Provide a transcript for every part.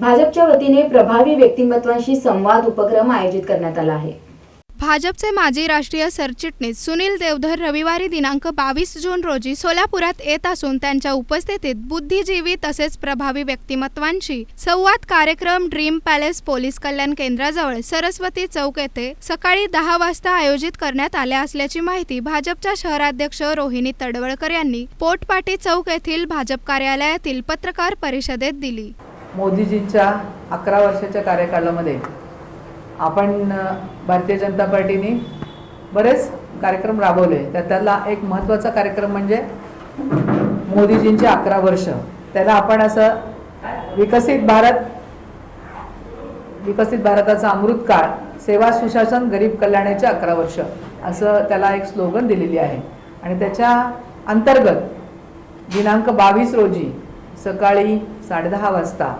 भाजपच्या वतीने प्रभावी व्यक्तिमत्वांशी संवाद उपक्रम आयोजित करण्यात आला आहे. भाजपचे माजी राष्ट्रीय सरचिटणीस सुनील देवधर रविवारी दिनांक बावीस जून रोजी सोलापुरात येत असून त्यांच्या उपस्थितीत बुद्धिजीवी तसेच प्रभावी व्यक्तिमत्वांशी संवाद कार्यक्रम ड्रीम पॅलेस पोलीस कल्याण केंद्राजवळ सरस्वती चौक येथे सकाळी दहा वाजता आयोजित करण्यात आल्या असल्याची माहिती भाजपच्या शहराध्यक्ष रोहिणी तडवळकर यांनी पोटपाटी चौक येथील भाजप कार्यालयातील पत्रकार परिषदेत दिली. मोदीजींच्या अकरा वर्षाच्या कार्यकालामध्ये आपण भारतीय जनता पार्टीने बरेच कार्यक्रम राबवले. तर त्याला एक महत्त्वाचा कार्यक्रम म्हणजे मोदीजींचे अकरा वर्ष. त्याला आपण असं विकसित भारत विकसित भारताचा अमृत काळ सेवा सुशासन गरीब कल्याणाचे अकरा वर्ष असं त्याला एक स्लोगन दिलेली आहे. आणि त्याच्या अंतर्गत दिनांक बावीस रोजी सकाळी साडेदहा वाजता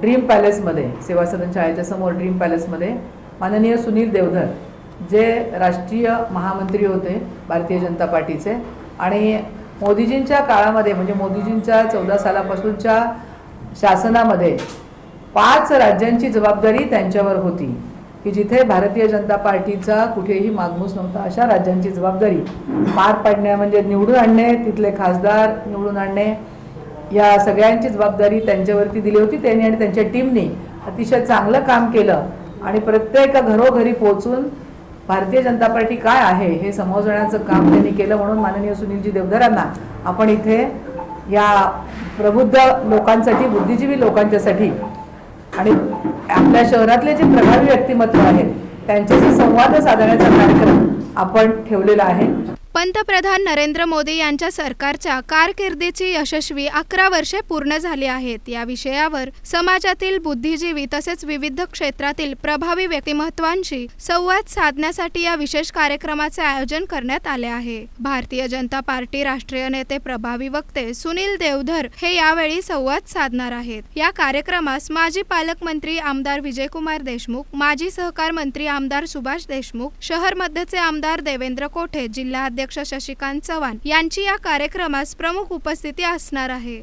ड्रीम पॅलेसमध्ये सेवा सदन शाळेच्या समोर ड्रीम पॅलेसमध्ये माननीय सुनील देवधर जे राष्ट्रीय महामंत्री होते भारतीय जनता पार्टीचे. आणि मोदीजींच्या काळामध्ये म्हणजे मोदीजींच्या चौदा सालापासूनच्या शासनामध्ये पाच राज्यांची जबाबदारी त्यांच्यावर होती. की जिथे भारतीय जनता पार्टीचा कुठेही मागमूस नव्हता अशा राज्यांची जबाबदारी पार पाडणे म्हणजे निवडून आणणे तिथले खासदार निवडून आणणे या सगळ्यांची जबाबदारी त्यांच्यावरती दिली होती त्यांनी आणि त्यांच्या टीमने अतिशय चांगलं काम केलं आणि प्रत्येक घरोघरी पोहोचून भारतीय जनता पार्टी काय आहे हे समजण्याचं काम त्यांनी केलं म्हणून माननीय सुनीलजी देवधरांना आपण इथे या प्रबुद्ध लोकांसाठी बुद्धिजीवी लोकांच्यासाठी आणि आपल्या शहरातले जे प्रभावी व्यक्तिमत्व आहेत त्यांच्याशी संवाद साधण्याचा कार्यक्रम आपण ठेवलेला आहे. पंतप्रधान नरेंद्र मोदी यांच्या सरकारच्या कारकिर्दीची यशस्वी अकरा वर्षे पूर्ण झाली आहेत. या विषयावर समाजातील बुद्धिजीवी तसेच विविध क्षेत्रातील प्रभावी व्यक्तिमत्वांशी संवाद साधण्यासाठी या विशेष कार्यक्रमाचे आयोजन करण्यात आले आहे. भारतीय जनता पार्टी राष्ट्रीय नेते प्रभावी वक्ते सुनील देवधर हे यावेळी संवाद साधणार आहेत. या कार्यक्रमास माजी पालकमंत्री आमदार विजयकुमार देशमुख माजी सहकार मंत्री आमदार सुभाष देशमुख शहर मध्यचे आमदार देवेंद्र कोठे अध्यक्ष शशिकांत चव्हाण यांची या कार्यक्रमास प्रमुख उपस्थिती असणार आहे.